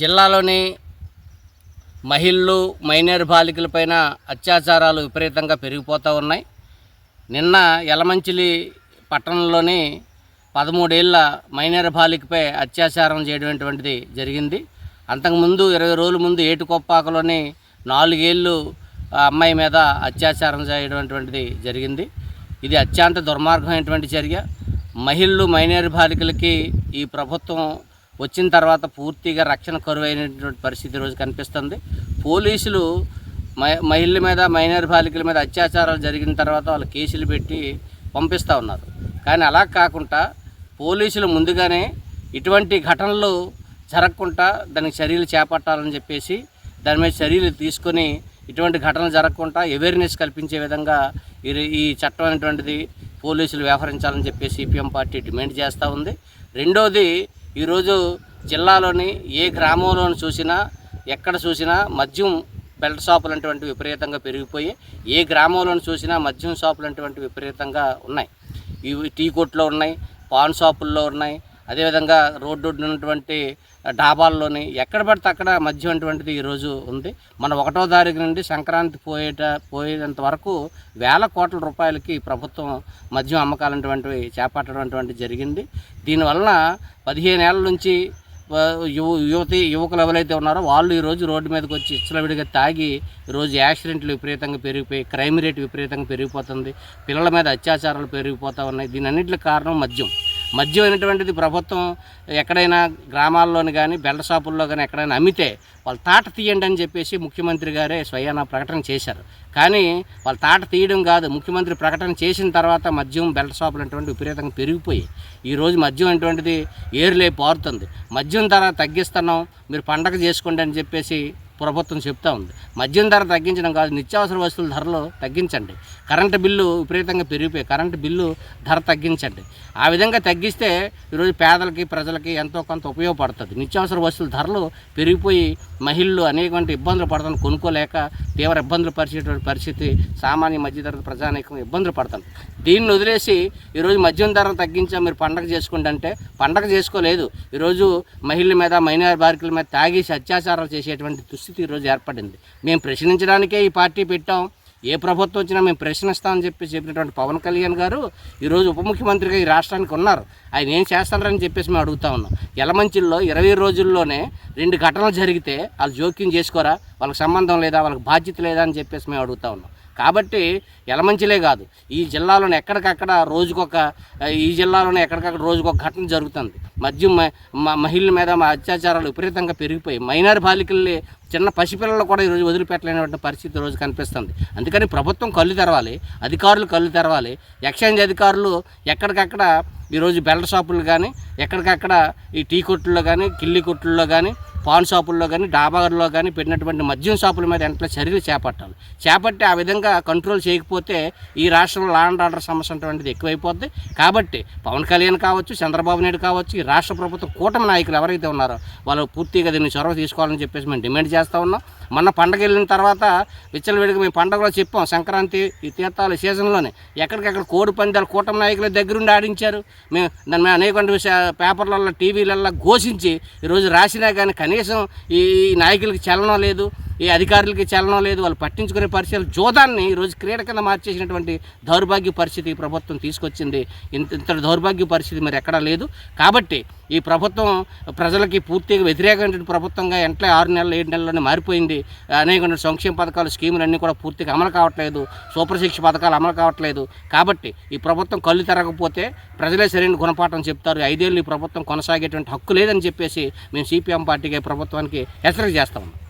జిల్లాలోని మహిళలు మైనర్ బాలికలపైన అత్యాచారాలు విపరీతంగా పెరిగిపోతూ ఉన్నాయి. నిన్న యలమంచిలి పట్టణంలోని పదమూడేళ్ళ మైనర్ బాలికపై అత్యాచారం చేయటువంటిది జరిగింది. అంతకుముందు ఇరవై రోజుల ముందు ఏటుకొప్పాకలోని నాలుగేళ్ళు అమ్మాయి మీద అత్యాచారం చేయటువంటిది జరిగింది. ఇది అత్యంత దుర్మార్గమైనటువంటి చర్య. మహిళలు మైనర్ బాలికలకి ఈ ప్రభుత్వం వచ్చిన తర్వాత పూర్తిగా రక్షణ కరువైనటువంటి పరిస్థితి రోజు కనిపిస్తుంది. పోలీసులు మహి- మహిళల మీద మైనర్ బాలికల మీద అత్యాచారాలు జరిగిన తర్వాత వాళ్ళు కేసులు పెట్టి పంపిస్తూ ఉన్నారు. కానీ అలా కాకుండా పోలీసులు ముందుగానే ఇటువంటి ఘటనలు జరగకుండా దానికి చర్యలు చేపట్టాలని చెప్పేసి దాని మీద చర్యలు తీసుకొని ఇటువంటి ఘటనలు జరగకుండా అవేర్నెస్ కల్పించే విధంగా ఈ ఈ చట్టం అనేటువంటిది పోలీసులు వ్యవహరించాలని చెప్పేసి సిపిఎం పార్టీ డిమాండ్ చేస్తూ ఉంది. రెండోది ఈరోజు జిల్లాలోని ఏ గ్రామంలోని చూసినా ఎక్కడ చూసినా మద్యం బెల్ట్ షాపులు అటువంటి విపరీతంగా పెరిగిపోయి ఏ గ్రామంలోని చూసినా మద్యం షాపులు అటువంటి విపరీతంగా ఉన్నాయి. ఇవి టీ కొట్లో ఉన్నాయి పాన్ షాపుల్లో ఉన్నాయి అదేవిధంగా రోడ్డు ఉన్నటువంటి డాబాల్లోని ఎక్కడ పడితే అక్కడ మద్యం అటువంటిది ఈరోజు ఉంది. మన ఒకటో తారీఖు నుండి సంక్రాంతి పోయేట పోయేంత వరకు వేల కోట్ల రూపాయలకి ప్రభుత్వం మద్యం అమ్మకాలటువంటివి చేపట్టడం జరిగింది. దీనివలన పదిహేను ఏళ్ళ నుంచి యువ యువతి యువకులు ఎవరైతే ఉన్నారో వాళ్ళు ఈరోజు రోడ్డు మీదకి వచ్చి ఇచ్చలవిడిగా తాగి ఈరోజు యాక్సిడెంట్లు విపరీతంగా పెరిగిపోయి క్రైమ్ రేట్ విపరీతంగా పెరిగిపోతుంది. పిల్లల మీద అత్యాచారాలు పెరిగిపోతూ ఉన్నాయి. దీని అన్నింటికి కారణం మద్యం. మద్యం అనేటువంటిది ప్రభుత్వం ఎక్కడైనా గ్రామాల్లోని కానీ బెల్ట్ షాపుల్లో కానీ ఎక్కడైనా అమ్మితే వాళ్ళు తాట తీయండి అని చెప్పేసి ముఖ్యమంత్రి గారే స్వయాన ప్రకటన చేశారు. కానీ వాళ్ళు తాట తీయడం కాదు ముఖ్యమంత్రి ప్రకటన చేసిన తర్వాత మద్యం బెల్ట్ షాపులు అటువంటి విపరీతంగా పెరిగిపోయి ఈరోజు మద్యం అటువంటిది ఏరులే పారుతుంది. మద్యం ధర తగ్గిస్తున్నాం మీరు పండగ చేసుకోండి అని చెప్పేసి ప్రభుత్వం చెప్తా ఉంది. మద్యం ధర తగ్గించడం కాదు నిత్యావసర వస్తువుల ధరలు తగ్గించండి. కరెంటు బిల్లు విపరీతంగా పెరిగిపోయి కరెంటు బిల్లు ధర తగ్గించండి. ఆ విధంగా తగ్గిస్తే ఈరోజు పేదలకి ప్రజలకి ఎంతో కొంత ఉపయోగపడుతుంది. నిత్యావసర వస్తువుల ధరలు పెరిగిపోయి మహిళలు అనేకమైన ఇబ్బందులు పడుతుంది కొనుక్కోలేక తీవ్ర ఇబ్బందులు పరిచేటువంటి పరిస్థితి సామాన్య మధ్యతరగతి ప్రజానీకం ఇబ్బందులు పడుతుంది దీన్ని వదిలేసి ఈరోజు మద్యం ధరలు తగ్గించా మీరు పండగ చేసుకోండి అంటే పండగ చేసుకోలేదు. ఈరోజు మహిళల మీద మైనార్ బారికల మీద తాగేసి అత్యాచారాలు చేసేటువంటి దుస్థితి ఈరోజు ఏర్పడింది. మేము ప్రశ్నించడానికే ఈ పార్టీ పెట్టాం. ఏ ప్రభుత్వం వచ్చినా మేము ప్రశ్నిస్తామని చెప్పి చెప్పినటువంటి పవన్ కళ్యాణ్ గారు ఈరోజు ఉప ముఖ్యమంత్రిగా ఈ రాష్ట్రానికి ఉన్నారు. ఆయన ఏం చేస్తారని చెప్పేసి మేము అడుగుతా ఉన్నాం. ఎలమంచిల్లో ఇరవై రోజుల్లోనే రెండు ఘటనలు జరిగితే వాళ్ళు జోక్యం చేసుకోరా? వాళ్ళకి సంబంధం లేదా? వాళ్ళకి బాధ్యత లేదా అని చెప్పేసి మేము అడుగుతా ఉన్నాం. కాబట్టి ఎలమంచిలే కాదు. ఈ జిల్లాలోనే ఎక్కడికక్కడ రోజుకొక ఈ జిల్లాలోనే ఎక్కడికక్కడ రోజుకొక ఘటన జరుగుతుంది. మద్యం మ- మహిళల మీద మా అత్యాచారాలు విపరీతంగా పెరిగిపోయి మైనార్ బాలికల్ని చిన్న పసిపిల్లలు కూడా ఈరోజు వదిలిపెట్టలేనటువంటి పరిస్థితి రోజు కనిపిస్తుంది. అందుకని ప్రభుత్వం కళ్ళు తెరవాలి అధికారులు కళ్ళు తెరవాలి. ఎక్స్చేంజ్ అధికారులు ఎక్కడికక్కడ ఈరోజు బెల్ట్ షాపులు కానీ ఎక్కడికక్కడ ఈ టీ కొట్టుల్లో కానీ కిల్లి కొట్టుల్లో కానీ పాన్ షాపుల్లో కానీ డాబాల్లో కానీ పెట్టినటువంటి మద్యం షాపుల మీద వెంటనే చర్యలు చేపట్టాలి. చేపట్టి ఆ విధంగా కంట్రోల్ చేయకపోతే ఈ రాష్ట్రంలో లా అండ్ ఆర్డర్ సమస్య అటువంటిది ఎక్కువైపోద్ది. కాబట్టి పవన్ కళ్యాణ్ కావచ్చు చంద్రబాబు నాయుడు కావచ్చు ఈ రాష్ట్ర ప్రభుత్వం కూటమి నాయకులు ఎవరైతే ఉన్నారో వాళ్ళు పూర్తిగా దీన్ని చొరవ తీసుకోవాలని చెప్పేసి మేము డిమాండ్ చేస్తూ ఉన్నాం. మొన్న పండగ వెళ్ళిన తర్వాత విచ్చలవిడిగా మేము పండగలో చెప్పాం సంక్రాంతి ఈ తీర్థాల సీజన్లోనే ఎక్కడికెక్కడ కోడి పందాలు కూటమి నాయకుల దగ్గరుండి ఆడించారు. మేము దాని మేము అనేక పేపర్లలో టీవీలలో ఘోషించి ఈరోజు రాసినా కానీ కనీసం కనీసం ఈ నాయకులకి చలనం లేదు. ఈ అధికారులకి చలనం లేదు వాళ్ళు పట్టించుకునే పరిస్థితులు జోదాన్ని ఈరోజు క్రీడ కింద మార్చేసినటువంటి దౌర్భాగ్య పరిస్థితి ప్రభుత్వం తీసుకొచ్చింది. ఇంత ఇంత దౌర్భాగ్య పరిస్థితి మరి ఎక్కడా లేదు. కాబట్టి ఈ ప్రభుత్వం ప్రజలకి పూర్తిగా వ్యతిరేకమైనటువంటి ప్రభుత్వంగా ఎంట్లే ఆరు నెలలు ఏడు నెలల్లోనే మారిపోయింది. అనేక సంక్షేమ పథకాలు స్కీములు అన్నీ కూడా పూర్తిగా అమలు కావట్లేదు. సూపర్ శిక్ష పథకాలు అమలు కావట్లేదు. కాబట్టి ఈ ప్రభుత్వం కళ్ళు తెరగకపోతే ప్రజలే సరైన గుణపాఠం చెప్తారు. ఐదేళ్ళు ఈ ప్రభుత్వం కొనసాగేటువంటి హక్కు లేదని చెప్పేసి మేము సిపిఎం పార్టీకి ప్రభుత్వానికి హెచ్చరిక చేస్తాము